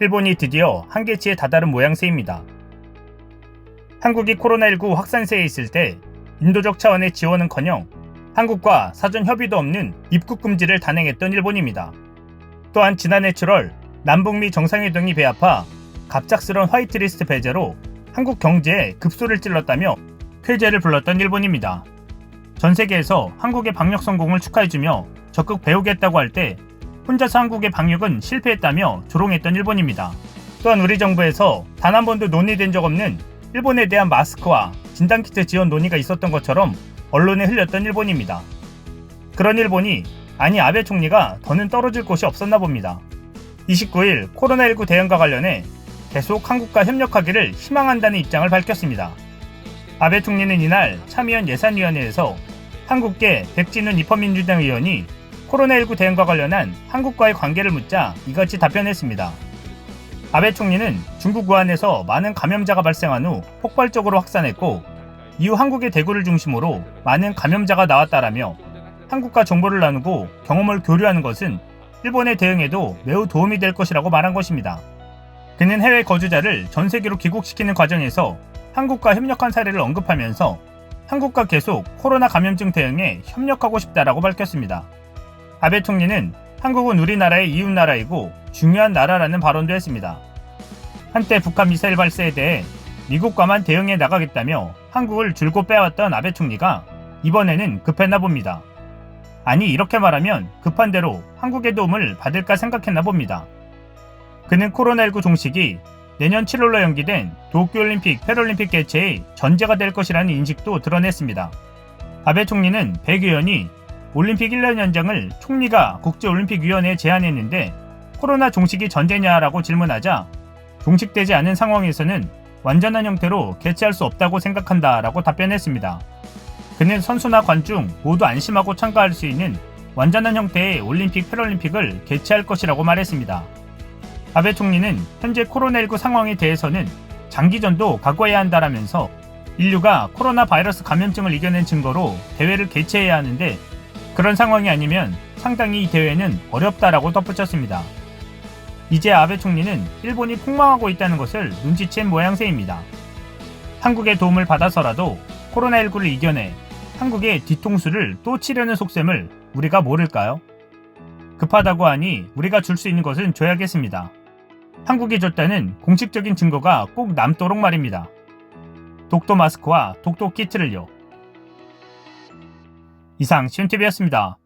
일본이 드디어 한계치에 다다른 모양새입니다. 한국이 코로나19 확산세에 있을 때 인도적 차원의 지원은커녕 한국과 사전 협의도 없는 입국 금지를 단행했던 일본입니다. 또한 지난해 7월 남북미 정상회동이 배아파 갑작스런 화이트리스트 배제로 한국 경제에 급소를 찔렀다며 쾌재를 불렀던 일본입니다. 전 세계에서 한국의 방역 성공을 축하해주며 적극 배우겠다고 할 때 혼자서 한국의 방역은 실패했다며 조롱했던 일본입니다. 또한 우리 정부에서 단 한 번도 논의된 적 없는 일본에 대한 마스크와 진단키트 지원 논의가 있었던 것처럼 언론에 흘렸던 일본입니다. 그런 일본이 아니 아베 총리가 더는 떨어질 곳이 없었나 봅니다. 29일 코로나19 대응과 관련해 계속 한국과 협력하기를 희망한다는 입장을 밝혔습니다. 아베 총리는 이날 참의원 예산위원회에서 한국계 백진훈 입헌민주당 의원이 코로나19 대응과 관련한 한국과의 관계를 묻자 이같이 답변했습니다. 아베 총리는 중국 우한에서 많은 감염자가 발생한 후 폭발적으로 확산했고 이후 한국의 대구를 중심으로 많은 감염자가 나왔다라며 한국과 정보를 나누고 경험을 교류하는 것은 일본의 대응에도 매우 도움이 될 것이라고 말한 것입니다. 그는 해외 거주자를 전 세계로 귀국시키는 과정에서 한국과 협력한 사례를 언급하면서 한국과 계속 코로나 감염증 대응에 협력하고 싶다라고 밝혔습니다. 아베 총리는 한국은 우리나라의 이웃 나라이고 중요한 나라라는 발언도 했습니다. 한때 북한 미사일 발사에 대해 미국과만 대응해 나가겠다며 한국을 줄곧 빼왔던 아베 총리가 이번에는 급했나 봅니다. 아니 이렇게 말하면 급한 대로 한국의 도움을 받을까 생각했나 봅니다. 그는 코로나19 종식이 내년 7월로 연기된 도쿄올림픽, 패럴림픽 개최의 전제가 될 것이라는 인식도 드러냈습니다. 아베 총리는 백 의원이 올림픽 1년 연장을 총리가 국제올림픽위원회에 제안했는데 코로나 종식이 전제냐라고 질문하자 종식되지 않은 상황에서는 완전한 형태로 개최할 수 없다고 생각한다라고 답변했습니다. 그는 선수나 관중 모두 안심하고 참가할 수 있는 완전한 형태의 올림픽 패럴림픽을 개최할 것이라고 말했습니다. 아베 총리는 현재 코로나19 상황에 대해서는 장기전도 각오해야 한다라면서 인류가 코로나 바이러스 감염증을 이겨낸 증거로 대회를 개최해야 하는데 그런 상황이 아니면 상당히 이 대회는 어렵다라고 덧붙였습니다. 이제 아베 총리는 일본이 폭망하고 있다는 것을 눈치챈 모양새입니다. 한국의 도움을 받아서라도 코로나19를 이겨내 한국의 뒤통수를 또 치려는 속셈을 우리가 모를까요? 급하다고 하니 우리가 줄 수 있는 것은 줘야겠습니다. 한국이 줬다는 공식적인 증거가 꼭 남도록 말입니다. 독도 마스크와 독도 키트를요. 이상 시온TV였습니다.